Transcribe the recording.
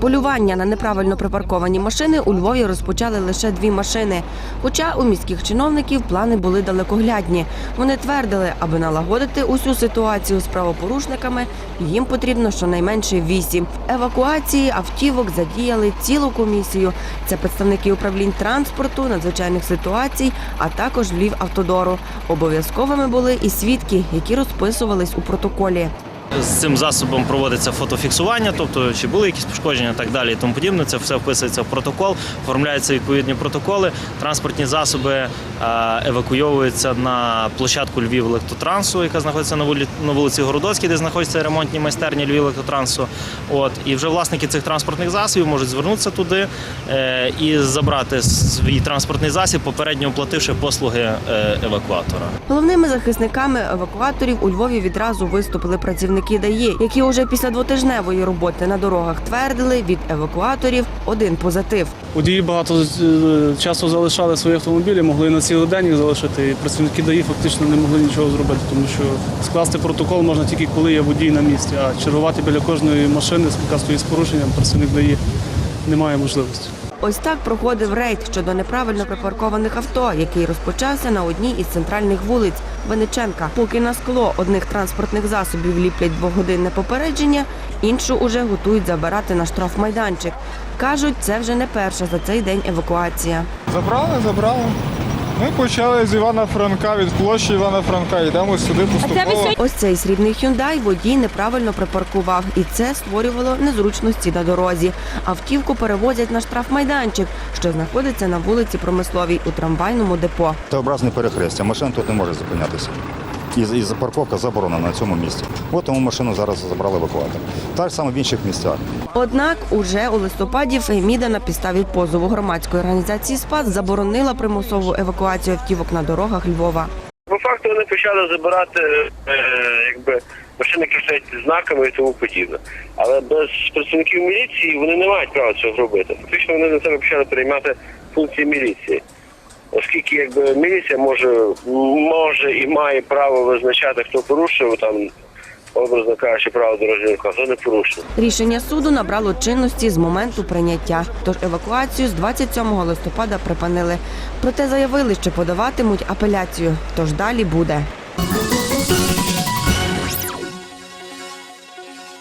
Полювання на неправильно припарковані машини у Львові розпочали лише дві машини. Хоча у міських чиновників плани були далекоглядні. Вони твердили, аби налагодити усю ситуацію з правопорушниками, їм потрібно щонайменше вісім. Евакуації автівок задіяли цілу комісію. Це представники управлінь транспорту, надзвичайних ситуацій, а також Львів автодору. Обов'язковими були і свідки, які розписувались у протоколі. З цим засобом проводиться фотофіксування, тобто чи були якісь пошкодження, так далі, і тому подібне. Це все вписується в протокол, оформляються відповідні протоколи. Транспортні засоби е, евакуйовуються на площадку Львів електротрансу, яка знаходиться на вулиці Городоцькій, де знаходяться ремонтні майстерні Львів електротрансу. От і вже власники цих транспортних засобів можуть звернутися туди е, і забрати свій транспортний засіб, попередньо оплативши послуги е, евакуатора. Головними захисниками евакуаторів у Львові відразу виступили працівники ДАІ, які уже після двотижневої роботи на дорогах твердили від евакуаторів один позитив. Водії багато е, часу залишали свої автомобілі, могли на цілий день їх залишити. І працівники ДАІ фактично не могли нічого зробити, тому що скласти протокол можна тільки коли є водій на місці, а чергувати біля кожної машини, яка стоїть з порушенням, працівник ДАІ немає можливості. Ось так проходив рейд щодо неправильно припаркованих авто, який розпочався на одній із центральних вулиць Вениченка. Поки на скло одних транспортних засобів ліплять двогодинне попередження, іншу уже готують забирати на штрафмайданчик. Кажуть, це вже не перша за цей день евакуація. Забрали, забрали. Ми почали з Івана Франка, від площі Івана Франка. Йдемо сюди поступово. Ось цей срібний Hyundai водій неправильно припаркував, і це створювало незручності на дорозі. Автівку перевозять на штрафмайданчик, що знаходиться на вулиці Промисловій у трамвайному депо. Та образне перехрестя. Машина тут не може зупинятися. І, і парковка заборонена на цьому місці. От тому машину зараз забрали евакуатор. Так само в інших місцях. Однак уже у листопаді Феміда на підставі позову громадської організації СПАС заборонила примусову евакуацію автівок на дорогах Львова. По факту вони почали забирати е, якби машини, які стоять знаками і тому подібне. Але без працівників міліції вони не мають права цього зробити. Фактично вони на себе почали переймати функції міліції. Оскільки якби міліція може, може і має право визначати, хто порушив там, образно кажучи, право дорожнього руху, не порушено. Рішення суду набрало чинності з моменту прийняття. Тож евакуацію з 27 листопада припинили. Проте заявили, що подаватимуть апеляцію. Тож далі буде.